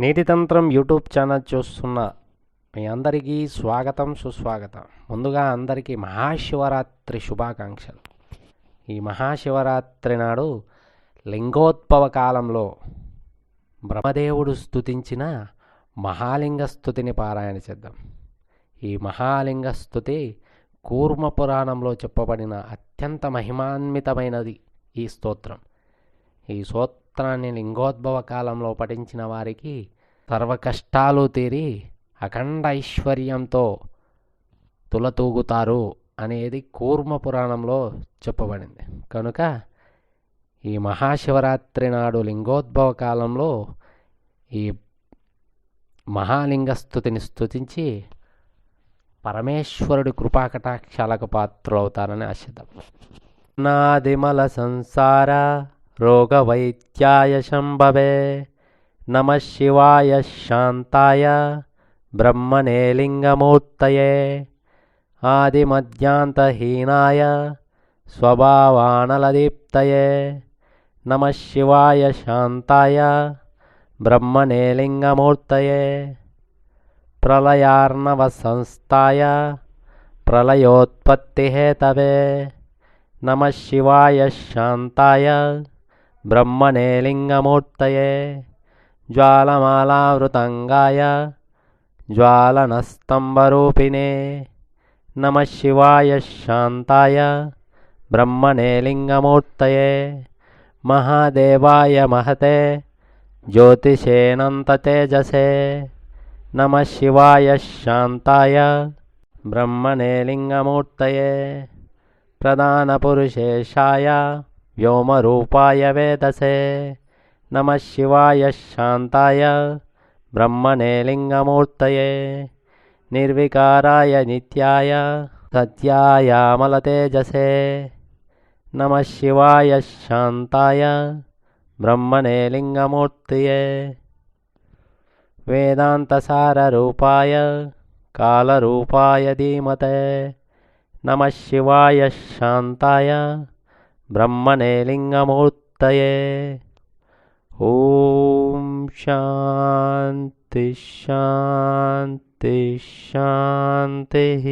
నీటితంత్రం YouTube channel చూస్తున్న మీ అందరికీ స్వాగతం సుస్వాగతం. ముందుగా అందరికీ మహాశివరాత్రి శుభాకాంక్షలు. ఈ మహాశివరాత్రి నాడు లింగోద్భవ కాలంలో బ్రహ్మదేవుడు స్థుతించిన మహాలింగ స్థుతిని పారాయణ చేద్దాం. ఈ మహాలింగ స్థుతి కూర్మ పురాణంలో చెప్పబడిన అత్యంత మహిమాన్వితమైనది ఈ స్తోత్రం. ఈ సూత్రాన్ని లింగోద్భవ కాలంలో పఠించిన వారికి సర్వకష్టాలు తీరి అఖండ ఐశ్వర్యంతో తులతూగుతారు అనేది కూర్మ పురాణంలో చెప్పబడింది. కనుక ఈ మహాశివరాత్రి నాడు లింగోద్భవ కాలంలో ఈ మహాలింగ స్థుతిని స్తుతించి పరమేశ్వరుడి కృపాకటాక్షాలకు పాత్రులవుతారని ఆశిద్దాం. నాదిమల సంసార रोगवैद्याय शम्भवे नमः शिवाय शान्ताय ब्रह्मणे लिङ्गमूर्तये आदिमध्यान्तहीनाय स्वभावानलदीप्तये। नमः शिवाय शान्ताय ब्रह्मणे लिङ्गमूर्तये प्रलयार्णवसंस्थाय प्रलयोत्पत्तिहेतवे। नमः शिवाय शान्ताय ब्रह्मणे लिङ्गमूर्तये ज्वालमालावृतङ्गाय ज्वालनस्तम्भरूपिणे नम शिवाय शान्ताय ब्रह्मणे लिङ्गमूर्तये महादेवाय महते ज्योतिषेनतेजसे नम शिवाय शांताय ब्रह्मणे लिङ्गमूर्तये प्रधानपुरुषेशाय व्योमरूपाय वेदसे नम शिवाय शांताय ब्रह्मणे लिङ्गमूर्तये निर्विकाराय नित्याय सत्यायामलतेजसे नमः शिवाय शांताय ब्रह्मणे लिङ्गमूर्तये वेदान्तसाररूपाय कालरूपाय धीमते नमः शिवाय शांताय ब्रह्मणे लिङ्गमूर्तये ॐ शान्ति शान्ति शान्तिः।